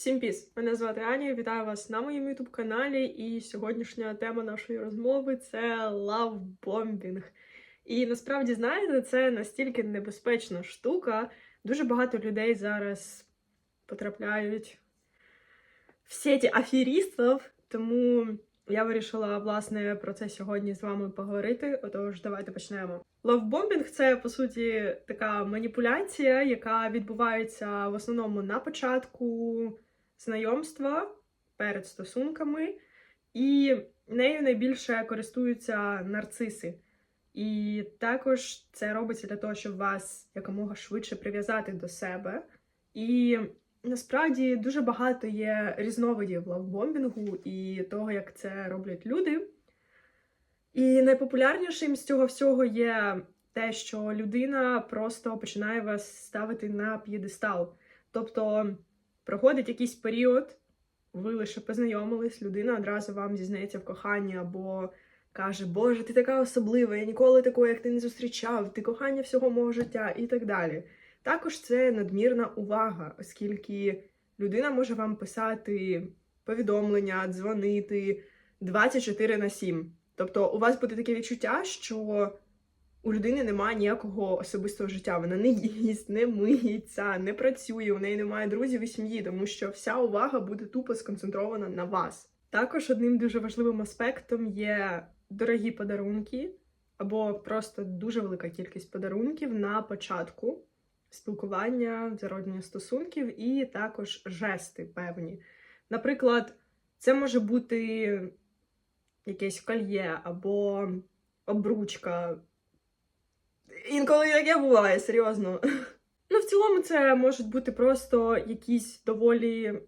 Всім піс! Мене звати Аня. Вітаю вас на моєму youtube каналі. І сьогоднішня тема нашої розмови це лавбомбінг. І насправді, знаєте, це настільки небезпечна штука. Дуже багато людей зараз потрапляють в сеті аферістів, тому я вирішила власне про це сьогодні з вами поговорити. Отож, давайте почнемо. Лавбомбінг це по суті така маніпуляція, яка відбувається в основному на початку знайомства перед стосунками, і нею найбільше користуються нарциси. І також це робиться для того, щоб вас якомога швидше прив'язати до себе. І насправді дуже багато є різновидів лавбомбінгу і того, як це роблять люди. І найпопулярнішим з цього всього є те, що людина просто починає вас ставити на п'єдестал. Тобто проходить якийсь період, ви лише познайомились, людина одразу вам зізнається в коханні або каже, Боже, ти така особлива, я ніколи такого, як ти не зустрічав, ти кохання всього мого життя і так далі. Також це надмірна увага, оскільки людина може вам писати повідомлення, дзвонити 24 на 7. Тобто у вас буде таке відчуття, що у людини немає ніякого особистого життя. Вона не їсть, не миється, не працює, у неї немає друзів і сім'ї, тому що вся увага буде тупо сконцентрована на вас. Також одним дуже важливим аспектом є дорогі подарунки, або просто дуже велика кількість подарунків на початку спілкування, зароднення стосунків, і також жести певні. Наприклад, це може бути якесь кольє або обручка. Інколи таке буває, серйозно. Ну, в цілому, це можуть бути просто якісь доволі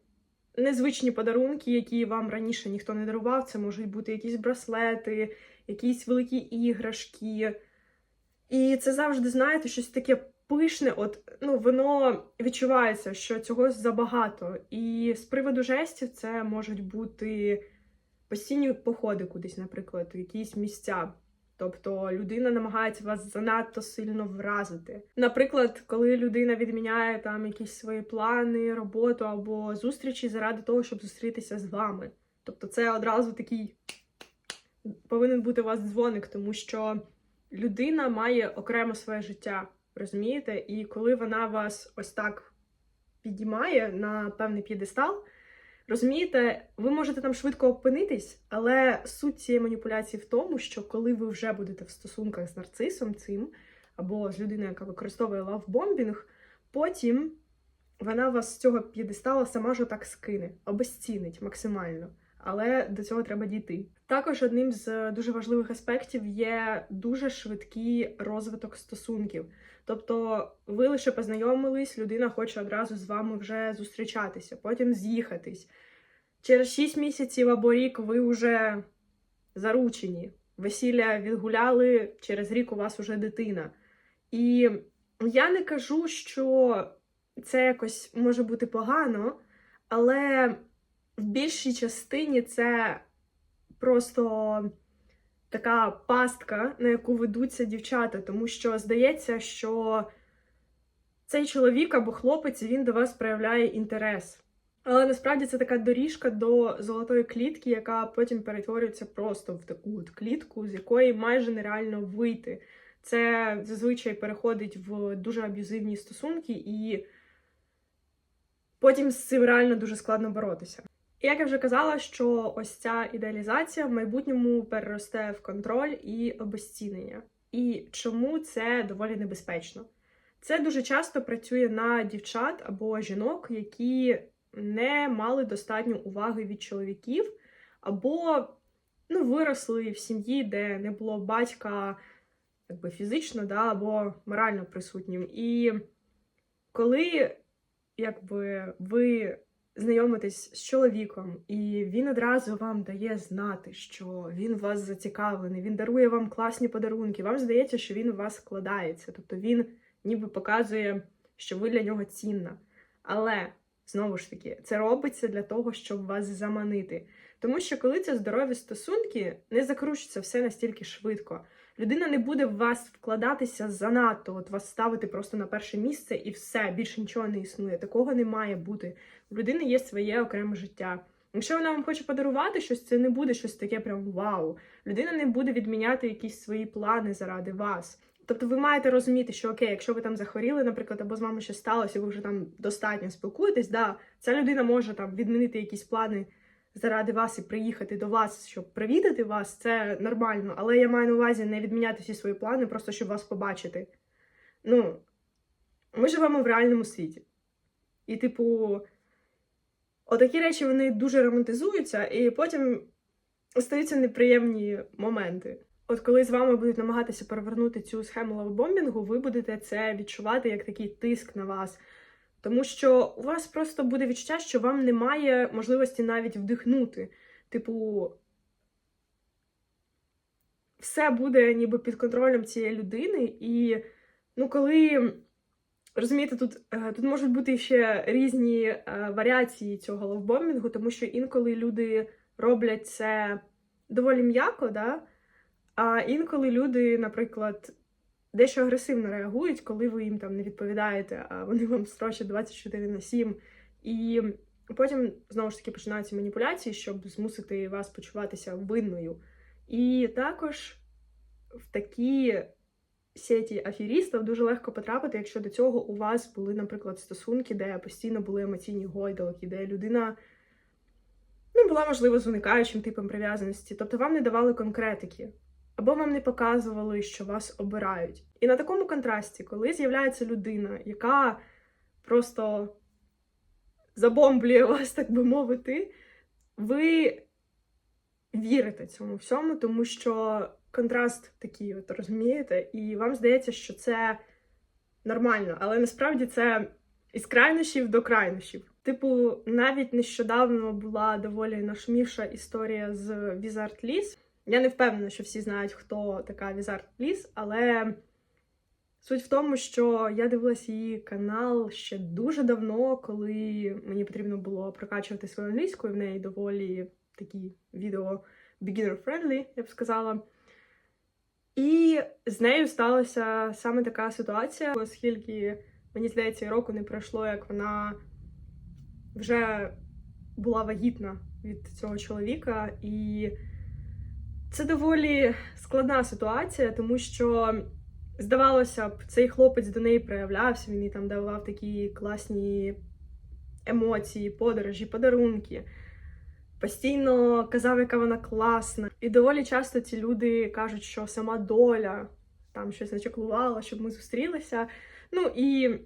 незвичні подарунки, які вам раніше ніхто не дарував. Це можуть бути якісь браслети, якісь великі іграшки. І це завжди, знаєте, щось таке пишне, от ну, воно відчувається, що цього забагато. І з приводу жестів це можуть бути постійні походи кудись, наприклад, якісь місця. Тобто людина намагається вас занадто сильно вразити. Наприклад, коли людина відміняє там якісь свої плани, роботу або зустрічі заради того, щоб зустрітися з вами. Тобто, це одразу такий повинен бути у вас дзвоник, тому що людина має окремо своє життя, розумієте? І коли вона вас ось так підіймає на певний п'єдестал, Розумієте, ви можете там швидко опинитись, але суть цієї маніпуляції в тому, що коли ви вже будете в стосунках з нарцисом цим, або з людиною, яка використовує лавбомбінг, потім вона вас з цього п'єдестала сама ж отак скине, обезцінить максимально. Але до цього треба дійти. Також одним з дуже важливих аспектів є дуже швидкий розвиток стосунків. Тобто ви лише познайомились, людина хоче одразу з вами вже зустрічатися, потім з'їхатись. Через 6 місяців або рік ви вже заручені. Весілля відгуляли, через рік у вас уже дитина. І я не кажу, що це якось може бути погано, але в більшій частині це просто така пастка, на яку ведуться дівчата, тому що здається, що цей чоловік або хлопець він до вас проявляє інтерес. Але насправді це така доріжка до золотої клітки, яка потім перетворюється просто в таку от клітку, з якої майже нереально вийти. Це зазвичай переходить в дуже аб'юзивні стосунки, і потім з цим реально дуже складно боротися. І як я вже казала, що ось ця ідеалізація в майбутньому переросте в контроль і обезцінення. І чому це доволі небезпечно? Це дуже часто працює на дівчат або жінок, які не мали достатньо уваги від чоловіків, або ну, виросли в сім'ї, де не було батька якби, фізично да, або морально присутнім. І коли якби, ви знайомитесь з чоловіком, і він одразу вам дає знати, що він вас зацікавлений, він дарує вам класні подарунки. Вам здається, що він у вас складається. Тобто він ніби показує, що ви для нього цінна. Але знову ж таки, це робиться для того, щоб вас заманити. Тому що коли це здорові стосунки, не закручується все настільки швидко. Людина не буде в вас вкладатися занадто, от вас ставити просто на перше місце і все, більше нічого не існує. Такого не має бути. У людини є своє окреме життя. Якщо вона вам хоче подарувати щось, це не буде щось таке прям вау. Людина не буде відміняти якісь свої плани заради вас. Тобто ви маєте розуміти, що окей, якщо ви там захворіли, наприклад, або з вами щось сталося, ви вже там достатньо спілкуєтесь, да, ця людина може там відмінити якісь плани заради вас і приїхати до вас, щоб привідати вас, це нормально. Але я маю на увазі не відміняти всі свої плани, просто щоб вас побачити. Ну, ми живемо в реальному світі. І, типу, отакі речі вони дуже романтизуються, і потім стаються неприємні моменти. От коли з вами будуть намагатися перевернути цю схему лавбомбінгу, ви будете це відчувати як такий тиск на вас. Тому що у вас просто буде відчуття, що вам немає можливості навіть вдихнути. Типу, все буде ніби під контролем цієї людини, і ну, коли. Розумієте, тут, е, тут можуть бути ще різні е, варіації цього ловбомінгу, тому що інколи люди роблять це доволі м'яко, да? а інколи люди, наприклад, дещо агресивно реагують, коли ви їм там не відповідаєте, а вони вам строчать 24 на 7. І потім знову ж таки починаються маніпуляції, щоб змусити вас почуватися винною. І також в такі сеті аферістів дуже легко потрапити, якщо до цього у вас були, наприклад, стосунки, де постійно були емоційні гойдалки, де людина ну, була, можливо, з уникаючим типом прив'язаності. Тобто вам не давали конкретики, або вам не показували, що вас обирають. І на такому контрасті, коли з'являється людина, яка просто забомблює вас, так би мовити, ви вірите цьому всьому, тому що контраст такий, от розумієте, і вам здається, що це нормально, але насправді це із крайнощів до крайнощів. Типу, навіть нещодавно була доволі нашумівша історія з Візард Ліс. Я не впевнена, що всі знають, хто така Візард Ліс, але суть в тому, що я дивилася її канал ще дуже давно, коли мені потрібно було прокачувати свою англійську, і в неї доволі такі відео beginner-friendly, я б сказала. І з нею сталася саме така ситуація, оскільки, мені здається, року не пройшло, як вона вже була вагітна від цього чоловіка. І це доволі складна ситуація, тому що, здавалося б, цей хлопець до неї проявлявся, він їй там давав такі класні емоції, подорожі, подарунки постійно казав, яка вона класна. І доволі часто ці люди кажуть, що сама доля там щось начеклувала, щоб ми зустрілися. Ну і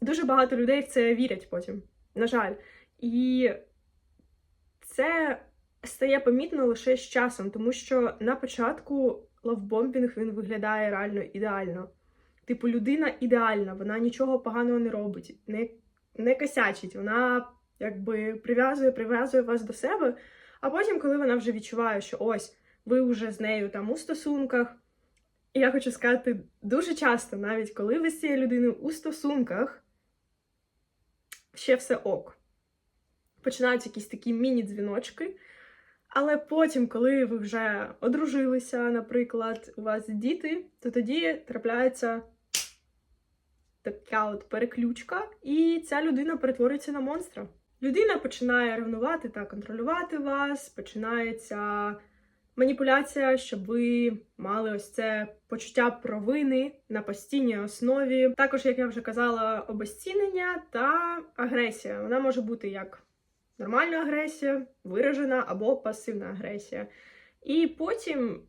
дуже багато людей в це вірять потім, на жаль. І це стає помітно лише з часом, тому що на початку лавбомбінг він виглядає реально ідеально. Типу, людина ідеальна, вона нічого поганого не робить, не, не косячить, вона якби прив'язує, прив'язує вас до себе. А потім, коли вона вже відчуває, що ось ви вже з нею там у стосунках. І я хочу сказати, дуже часто, навіть коли ви з цією людиною у стосунках, ще все ок. Починаються якісь такі міні-дзвіночки. Але потім, коли ви вже одружилися, наприклад, у вас діти, то тоді трапляється така от переключка, і ця людина перетворюється на монстра. Людина починає ревнувати та контролювати вас, починається маніпуляція, щоб ви мали ось це почуття провини на постійній основі. Також, як я вже казала, обезцінення та агресія. Вона може бути як нормальна агресія, виражена або пасивна агресія. І потім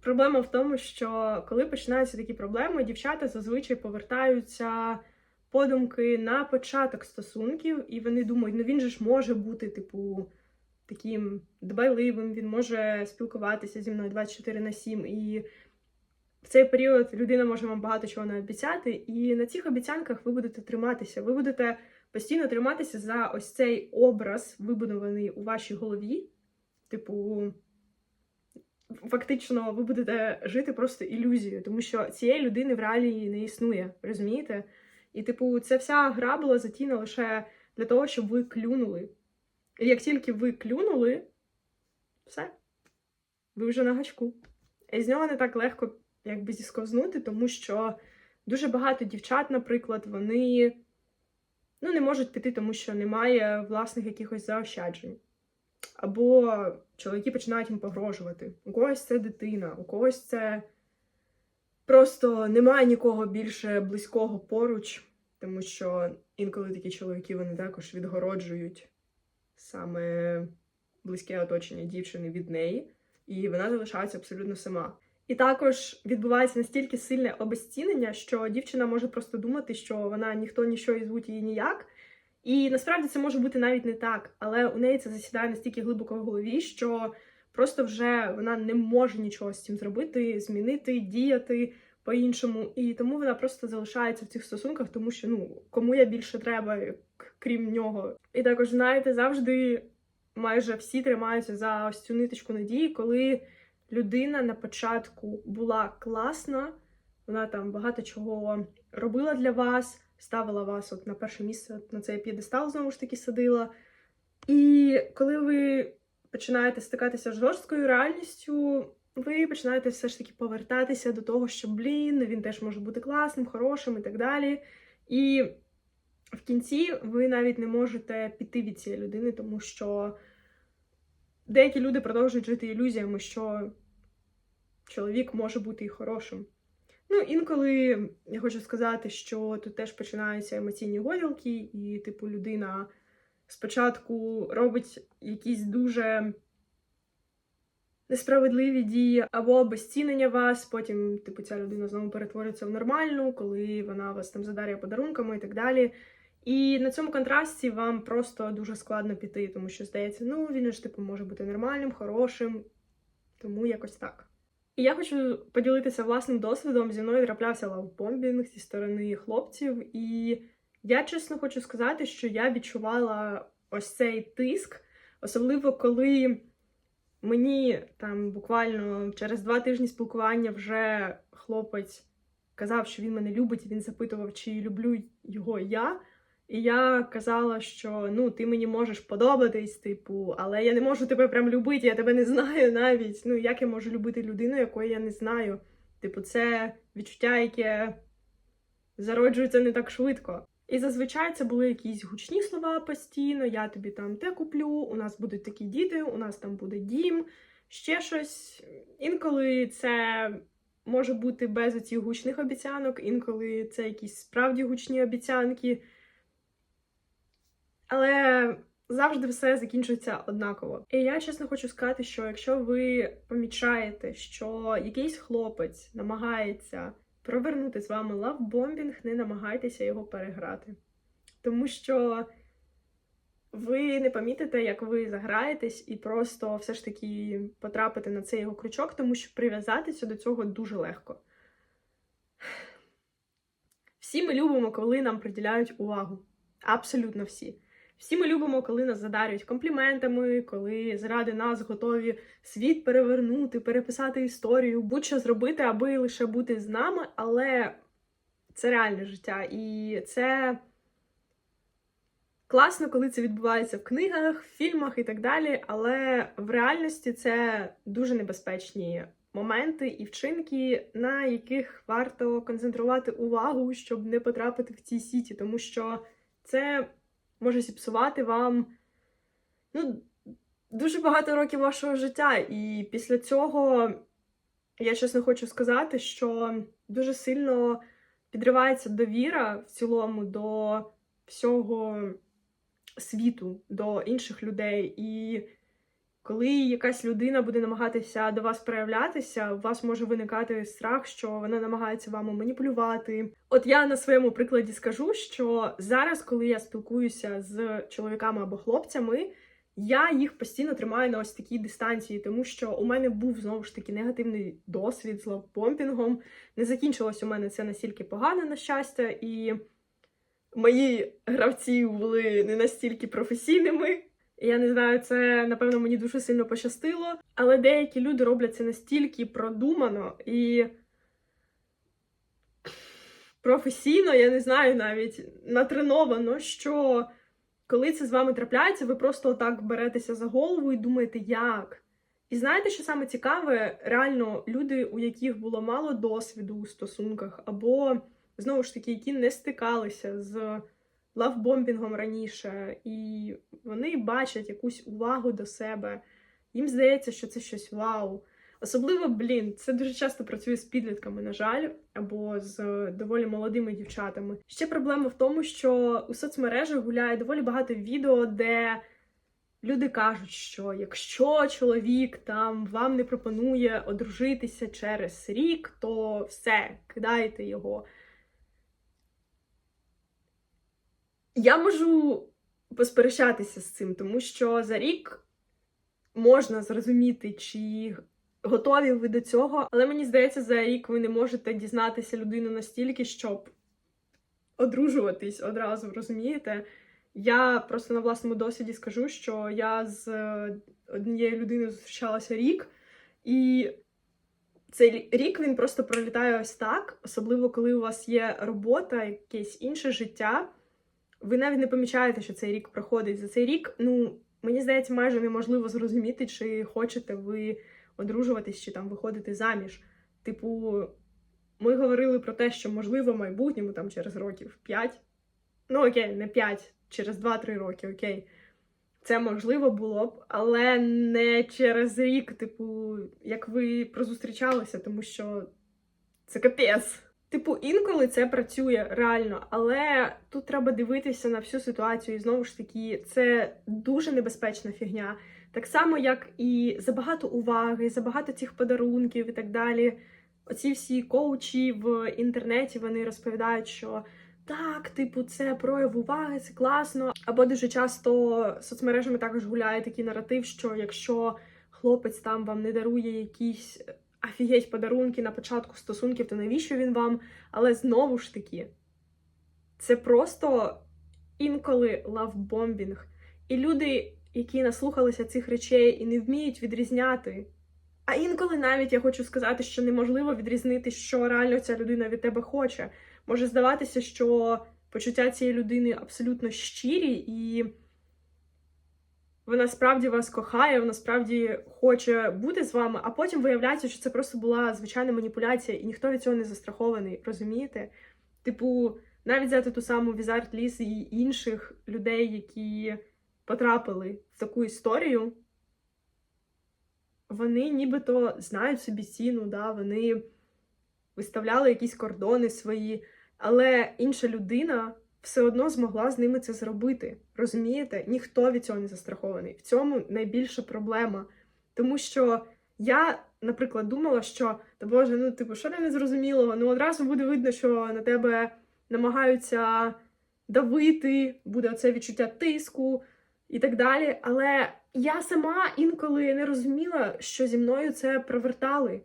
проблема в тому, що коли починаються такі проблеми, дівчата зазвичай повертаються подумки на початок стосунків, і вони думають, ну він же ж може бути, типу, таким дбайливим, він може спілкуватися зі мною 24 на 7. І в цей період людина може вам багато чого наобіцяти, і на цих обіцянках ви будете триматися. Ви будете постійно триматися за ось цей образ, вибудований у вашій голові. Типу, фактично, ви будете жити просто ілюзією, тому що цієї людини в реалії не існує, розумієте? І, типу, ця вся гра була затіна лише для того, щоб ви клюнули. І як тільки ви клюнули, все, ви вже на гачку. І з нього не так легко якби зісковзнути, тому що дуже багато дівчат, наприклад, вони ну, не можуть піти, тому що немає власних якихось заощаджень. Або чоловіки починають їм погрожувати. У когось це дитина, у когось це просто немає нікого більше близького поруч, тому що інколи такі чоловіки вони також відгороджують саме близьке оточення дівчини від неї, і вона залишається абсолютно сама. І також відбувається настільки сильне обезцінення, що дівчина може просто думати, що вона ніхто ніщо і звуть її ніяк. І насправді це може бути навіть не так, але у неї це засідає настільки глибоко в голові, що просто вже вона не може нічого з цим зробити, змінити, діяти по-іншому. І тому вона просто залишається в цих стосунках, тому що ну кому я більше треба, крім нього. І також, знаєте, завжди майже всі тримаються за ось цю ниточку надії, коли людина на початку була класна, вона там багато чого робила для вас, ставила вас от на перше місце, на цей п'єдестал знову ж таки садила. І коли ви починаєте стикатися з жорсткою реальністю, ви починаєте все ж таки повертатися до того, що блін, він теж може бути класним, хорошим і так далі. І в кінці ви навіть не можете піти від цієї людини, тому що деякі люди продовжують жити ілюзіями, що чоловік може бути і хорошим. Ну, інколи я хочу сказати, що тут теж починаються емоційні горілки, і, типу, людина спочатку робить якісь дуже несправедливі дії або обезцінення вас, потім, типу, ця людина знову перетворюється в нормальну, коли вона вас там задарює подарунками і так далі. І на цьому контрасті вам просто дуже складно піти, тому що здається, ну він ж типу може бути нормальним, хорошим, тому якось так. І я хочу поділитися власним досвідом. Зі мною траплявся лавбомбінг зі сторони хлопців, і я чесно хочу сказати, що я відчувала ось цей тиск, особливо коли мені там буквально через два тижні спілкування вже хлопець казав, що він мене любить, і він запитував, чи люблю його я. І я казала, що ну ти мені можеш подобатись, типу, але я не можу тебе прям любити, я тебе не знаю навіть. Ну як я можу любити людину, якої я не знаю? Типу, це відчуття, яке зароджується не так швидко. І зазвичай це були якісь гучні слова постійно. Я тобі там те куплю, у нас будуть такі діти, у нас там буде дім, ще щось. Інколи це може бути без оцих гучних обіцянок, інколи це якісь справді гучні обіцянки. Але завжди все закінчується однаково. І я чесно хочу сказати, що якщо ви помічаєте, що якийсь хлопець намагається провернути з вами лавбомбінг, не намагайтеся його переграти. Тому що ви не помітите, як ви заграєтесь, і просто все ж таки потрапите на цей його крючок, тому що прив'язатися до цього дуже легко. Всі ми любимо, коли нам приділяють увагу. Абсолютно всі. Всі ми любимо, коли нас задарюють компліментами, коли заради нас готові світ перевернути, переписати історію, будь-що зробити, аби лише бути з нами, але це реальне життя. І це класно, коли це відбувається в книгах, в фільмах і так далі. Але в реальності це дуже небезпечні моменти і вчинки, на яких варто концентрувати увагу, щоб не потрапити в ці сіті, тому що це може зіпсувати вам ну, дуже багато років вашого життя. І після цього я чесно хочу сказати, що дуже сильно підривається довіра в цілому до всього світу, до інших людей. І коли якась людина буде намагатися до вас проявлятися, у вас може виникати страх, що вона намагається вами маніпулювати. От я на своєму прикладі скажу, що зараз, коли я спілкуюся з чоловіками або хлопцями, я їх постійно тримаю на ось такій дистанції, тому що у мене був знову ж таки негативний досвід з лавбомпінгом. Не закінчилось у мене це настільки погано, на щастя, і мої гравці були не настільки професійними. Я не знаю, це напевно мені дуже сильно пощастило, але деякі люди роблять це настільки продумано і професійно, я не знаю навіть натреновано, що коли це з вами трапляється, ви просто так беретеся за голову і думаєте, як? І знаєте, що саме цікаве, реально люди, у яких було мало досвіду у стосунках, або знову ж таки, які не стикалися з лавбомбінгом раніше, і вони бачать якусь увагу до себе. Їм здається, що це щось вау. Особливо, блін, це дуже часто працює з підлітками, на жаль, або з доволі молодими дівчатами. Ще проблема в тому, що у соцмережах гуляє доволі багато відео, де люди кажуть, що якщо чоловік там вам не пропонує одружитися через рік, то все, кидайте його. Я можу посперечатися з цим, тому що за рік можна зрозуміти, чи готові ви до цього, але мені здається, за рік ви не можете дізнатися людину настільки, щоб одружуватись одразу, розумієте? Я просто на власному досвіді скажу, що я з е, однією людиною зустрічалася рік, і цей рік він просто пролітає ось так, особливо коли у вас є робота, якесь інше життя. Ви навіть не помічаєте, що цей рік проходить. За цей рік, ну, мені здається, майже неможливо зрозуміти, чи хочете ви одружуватись, чи там виходити заміж. Типу, ми говорили про те, що можливо в майбутньому, там через років 5, ну окей, не 5, через 2-3 роки, окей. Це можливо було б, але не через рік, типу, як ви прозустрічалися, тому що це капець. Типу, інколи це працює реально, але тут треба дивитися на всю ситуацію. І знову ж таки, це дуже небезпечна фігня. Так само, як і забагато уваги, забагато цих подарунків і так далі. Оці всі коучі в інтернеті вони розповідають, що так, типу, це прояв уваги, це класно. Або дуже часто соцмережами також гуляє такий наратив, що якщо хлопець там вам не дарує якісь офігеть подарунки на початку стосунків, то навіщо він вам? Але знову ж таки, це просто інколи лавбомбінг. І люди, які наслухалися цих речей і не вміють відрізняти. А інколи навіть я хочу сказати, що неможливо відрізнити, що реально ця людина від тебе хоче. Може здаватися, що почуття цієї людини абсолютно щирі, і вона справді вас кохає, вона справді хоче бути з вами, а потім виявляється, що це просто була звичайна маніпуляція, і ніхто від цього не застрахований, розумієте? Типу, навіть взяти ту саму Візард Ліс і інших людей, які потрапили в таку історію, вони нібито знають собі ціну, да, вони виставляли якісь кордони свої, але інша людина все одно змогла з ними це зробити. Розумієте? Ніхто від цього не застрахований. В цьому найбільша проблема. Тому що я, наприклад, думала, що та Боже, ну типу, що не зрозумілого? Ну одразу буде видно, що на тебе намагаються давити, буде оце відчуття тиску і так далі. Але я сама інколи не розуміла, що зі мною це провертали.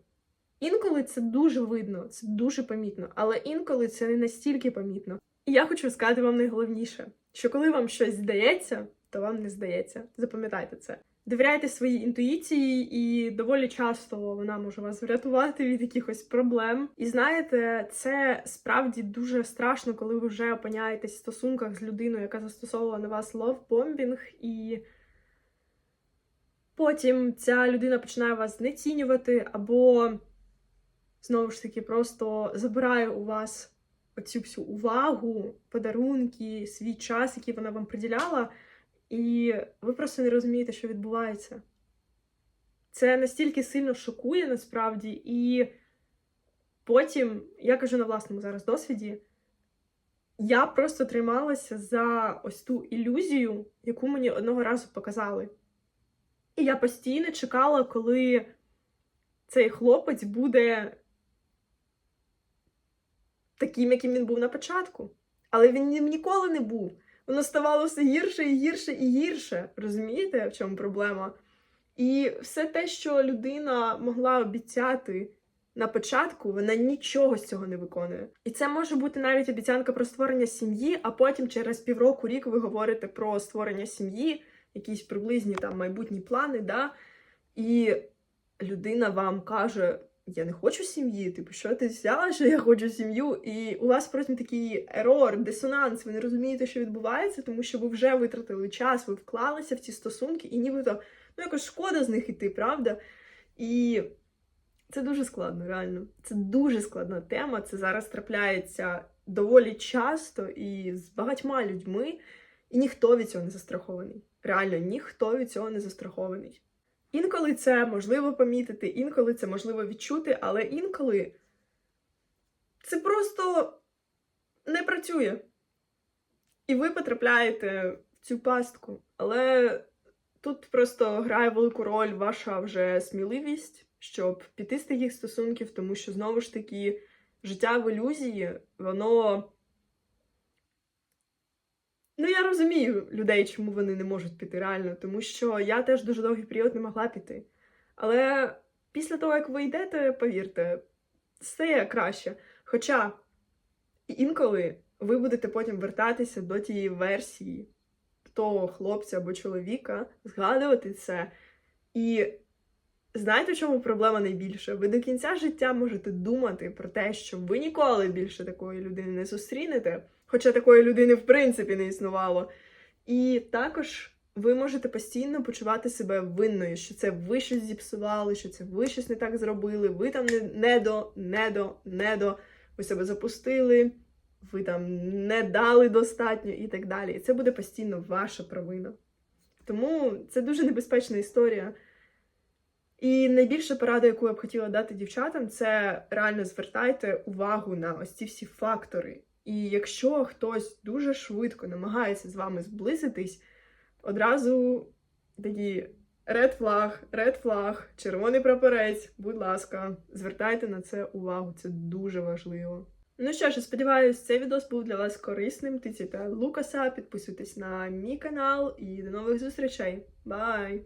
Інколи це дуже видно, це дуже помітно, але інколи це не настільки помітно. І я хочу сказати вам найголовніше, що коли вам щось здається, то вам не здається. Запам'ятайте це. Довіряйте своїй інтуїції, і доволі часто вона може вас врятувати від якихось проблем. І знаєте, це справді дуже страшно, коли ви вже опиняєтесь в стосунках з людиною, яка застосовувала на вас ловбомбінг, і потім ця людина починає вас знецінювати, або знову ж таки просто забирає у вас оцю всю увагу, подарунки, свій час, який вона вам приділяла, і ви просто не розумієте, що відбувається. Це настільки сильно шокує насправді, і потім, я кажу на власному зараз досвіді, я просто трималася за ось ту ілюзію, яку мені одного разу показали. І я постійно чекала, коли цей хлопець буде таким, яким він був на початку. Але він ним ніколи не був. Воно ставало все гірше і гірше і гірше. Розумієте, в чому проблема? І все те, що людина могла обіцяти на початку, вона нічого з цього не виконує. І це може бути навіть обіцянка про створення сім'ї, а потім через півроку рік ви говорите про створення сім'ї, якісь приблизні там майбутні плани, да? і людина вам каже: я не хочу сім'ї. Типу, що ти взяла, що я хочу сім'ю? І у вас потім такий ерор, дисонанс. Ви не розумієте, що відбувається, тому що ви вже витратили час, ви вклалися в ці стосунки, і нібито ну якось шкода з них іти, правда? І це дуже складно, реально. Це дуже складна тема. Це зараз трапляється доволі часто і з багатьма людьми, і ніхто від цього не застрахований. Реально, ніхто від цього не застрахований. Інколи це можливо помітити, інколи це можливо відчути, але інколи це просто не працює. І ви потрапляєте в цю пастку. Але тут просто грає велику роль ваша вже сміливість, щоб піти з таких стосунків, тому що знову ж таки життя в ілюзії, воно. Ну, я розумію людей, чому вони не можуть піти реально, тому що я теж дуже довгий період не могла піти. Але після того, як ви йдете, повірте, стає краще. Хоча інколи ви будете потім вертатися до тієї версії того хлопця або чоловіка, згадувати це. І знаєте, в чому проблема найбільша? Ви до кінця життя можете думати про те, що ви ніколи більше такої людини не зустрінете, хоча такої людини в принципі не існувало. І також ви можете постійно почувати себе винною, що це ви щось зіпсували, що це ви щось не так зробили, ви там не, не до, не до, не до, ви себе запустили, ви там не дали достатньо і так далі. І це буде постійно ваша провина. Тому це дуже небезпечна історія. І найбільша порада, яку я б хотіла дати дівчатам, це реально звертайте увагу на ось ці всі фактори. І якщо хтось дуже швидко намагається з вами зблизитись, одразу такі ред флаг, ред флаг, червоний прапорець, будь ласка, звертайте на це увагу, це дуже важливо. Ну що ж, сподіваюся, цей відос був для вас корисним. Тицяйте Лукаса, підписуйтесь на мій канал і до нових зустрічей. Бай!